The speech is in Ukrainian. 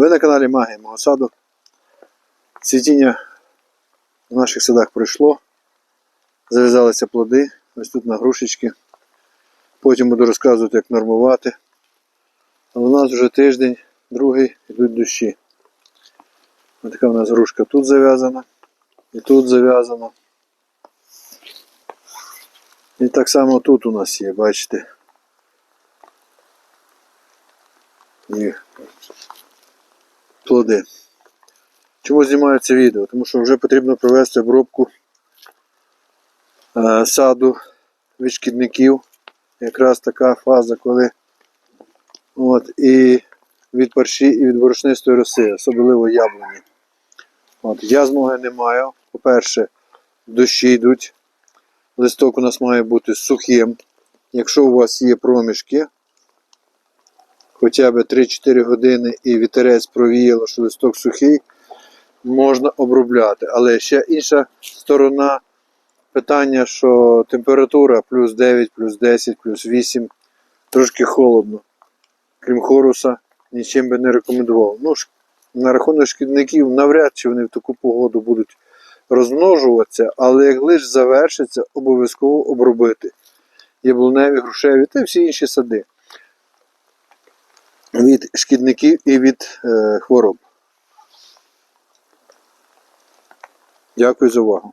Ви на каналі Магія мого саду. Цвітіння в наших садах пройшло. Зав'язалися плоди. Ось тут на грушечки. Потім буду розказувати, як нормувати. Але у нас вже тиждень, другий йдуть дощі. Ось така у нас грушка тут зав'язана. І тут зав'язана. І так само тут у нас є, бачите. Плоди. Чому знімаю це відео? Тому що вже потрібно провести обробку е, саду від шкідників. Якраз така фаза, коли от, і від парші, і від борошнистої роси, особливо яблуні. От, я змоги не маю. По-перше, дощі йдуть. Листок у нас має бути сухим. Якщо у вас є проміжки, хоча б 3-4 години і вітерець провіяло, що листок сухий, можна обробляти. Але ще інша сторона питання, що температура плюс 9, плюс 10, плюс 8, трошки холодно. Крім хоруса, нічим би не рекомендував. Ну, на рахунок шкідників, навряд чи вони в таку погоду будуть розмножуватися, але як лише завершиться, обов'язково обробити яблуневі, грушеві та всі інші сади від шкідників і від е, хвороб. Дякую за увагу.